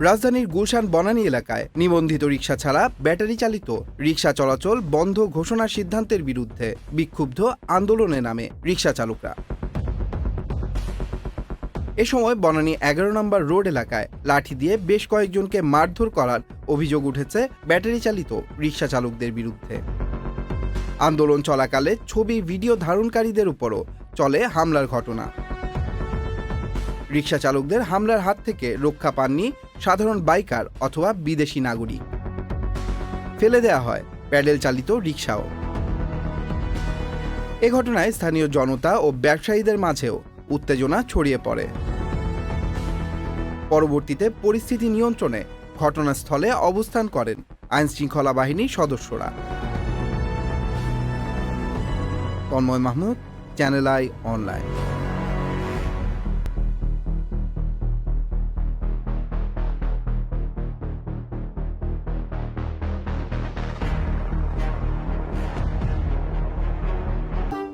রাজধানীর গুলশান বনানী এলাকায় নিবন্ধিত রিক্সা ছাড়া ব্যাটারি চালিত রিক্সা চলাচল বন্ধ ঘোষণার সিদ্ধান্তের বিরুদ্ধে বিক্ষুব্ধ আন্দোলনে নামে রিক্সা চালকরা। এ সময় বনানী এগারো নম্বর রোড এলাকায় লাঠি দিয়ে বেশ কয়েকজনকে মারধর করার অভিযোগ উঠেছে ব্যাটারি চালিত রিক্সা চালকদের বিরুদ্ধে। আন্দোলন চলাকালে ছবি, ভিডিও ধারণকারীদের উপরও চলে হামলার ঘটনা। রিক্সা চালকদের হামলার হাত থেকে রক্ষা পাননি সাধারণ বাইকার অথবা বিদেশি নাগরিক। ফেলে দেয়া হয় প্যাডেল চালিত রিক্সাও। এ ঘটনায় স্থানীয় জনতা ও ব্যবসায়ীদের মাঝেও উত্তেজনা ছড়িয়ে পড়ে। পরবর্তীতে পরিস্থিতি নিয়ন্ত্রণে ঘটনাস্থলে অবস্থান করেন আইনশৃঙ্খলা বাহিনীর সদস্যরা। Tanmoy Mahmud, Channel I online.